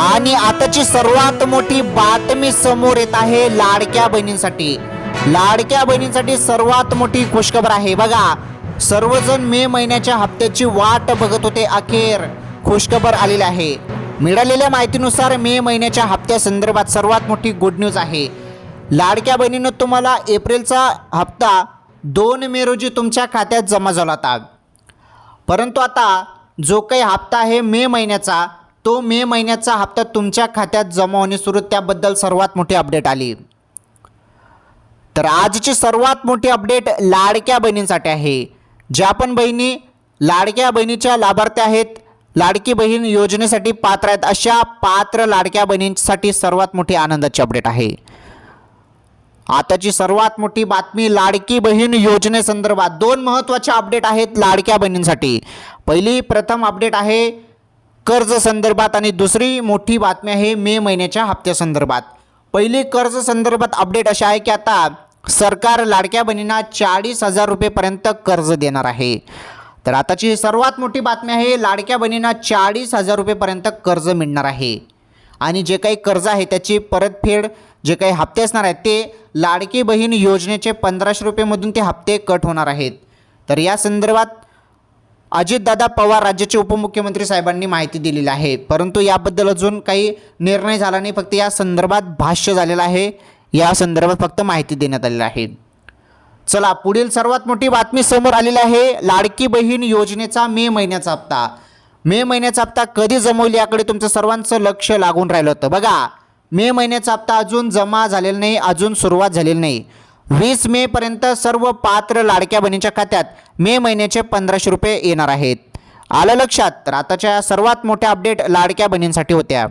आणि आताची सर्वात मोठी बातमी समोर येत आहे लाडक्या बहिणींसाठी. लाडक्या बहिणींसाठी सर्वात मोठी खुशखबर आहे. बघा सर्वजण मे महिन्याच्या हप्त्याची वाट बघत होते. अखेर खुशखबर आलेली आहे. मिळालेल्या माहितीनुसार मे महिन्याच्या हप्त्यासंदर्भात सर्वात मोठी गुड न्यूज आहे. लाडक्या बहिणीनं तुम्हाला एप्रिलचा हप्ता दोन मे रोजी तुमच्या खात्यात जमा झाला होता. परंतु आता जो काही हप्ता आहे मे महिन्याचा तो मे महिन्याचा हप्ता तुमच्या खात्यात जमा होणे सुरू त्याबद्दल सर्वात मोठी अपडेट आली. तर आजची सर्वात मोठी अपडेट लाडक्या बहिणींसाठी आहे. ज्या पण बहिणी लाडक्या बहिणीच्या लाभार्थी आहेत लाडकी बहीण योजनेसाठी पात्र आहेत अशा पात्र लाडक्या बहिणींसाठी सर्वात मोठी आनंदाची अपडेट आहे. आताची सर्वात मोठी बातमी लाडकी बहीण योजनेसंदर्भात दोन महत्त्वाचे अपडेट आहेत लाडक्या बहिणींसाठी. पहिली प्रथम अपडेट आहे कर्ज संदर्भात आणि दुसरी मोठी बातमी आहे मे महिन्याच्या हप्त्यासंदर्भात पहिली कर्ज संदर्भात अपडेट असे आहे की आता सरकार लाडक्या बहिणींना चाळीस हजार रुपयेपर्यंत कर्ज देणार आहे. तर आताची सर्वात मोठी बातमी आहे लाडक्या बहिणींना चाळीस हजार रुपयेपर्यंत कर्ज मिळणार आहे. आणि जे काही कर्ज आहे त्याची परतफेड जे काही हप्ते असणार आहेत ते लाडकी बहीण योजनेचे पंधराशे रुपयेमधून ते हप्ते कट होणार आहेत. तर या संदर्भात अजितदादा पवार राज्याचे उपमुख्यमंत्री साहेबांनी माहिती दिलेली आहे. परंतु याबद्दल अजून काही निर्णय झाला नाही. फक्त या संदर्भात भाष्य झालेलं आहे. या संदर्भात फक्त माहिती देण्यात आलेली आहे. चला पुढील सर्वात मोठी बातमी समोर आलेली आहे. लाडकी बहीण योजनेचा मे महिन्याचा हप्ता. मे महिन्याचा हप्ता कधी जमवली याकडे तुमचं सर्वांचं लक्ष लागून राहिलं होतं. बघा मे महिन्याचा हप्ता अजून जमा झालेला नाही अजून सुरुवात झालेली नाही. वीस मेपर्यंत सर्व पात्र लाडक्या बहिणीच्या खात्यात मे महिन्याचे पंधराशे रुपये येणार आहेत. आलं लक्षात? तर आताच्या सर्वात मोठ्या अपडेट लाडक्या बहिणींसाठी होत्या.